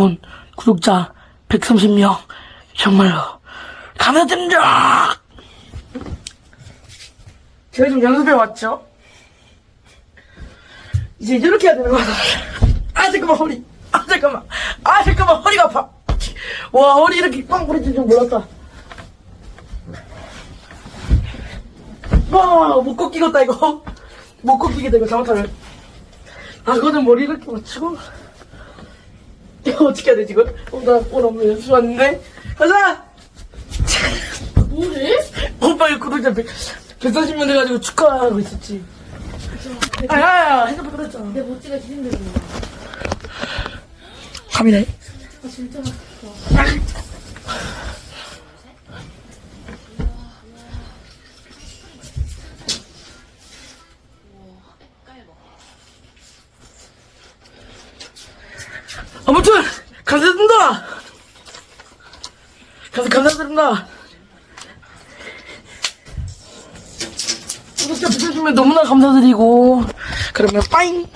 여러분, 구독자 130명 정말로 감사드립니다. 제가 지금 연습해 왔죠? 이제 이렇게 해야 되는 거야. 아 잠깐만 허리. 아 잠깐만. 아 잠깐만 허리가 아파. 와 허리 이렇게 빵 부러질 줄 몰랐다. 와못 꺾이겠다 이거. 못 꺾이겠다 이거 잘못하면. 아 그거는 머리 이렇게 맞추고. 어떻게 해야 되지 이거? 어, 나 오늘 연습 왔는데 가자! 뭐래? 오빠 이거 구독자 100, 140명 돼가지고 축하하고 있었지 아야야 핸드폰 끊었잖아 내 모찌가 힘들어. 카메라에 아, 진짜 맛 아무튼 감사드립니다. 감사 감사드립니다. 구독자 붙여주면 너무나 감사드리고 그러면 빠잉.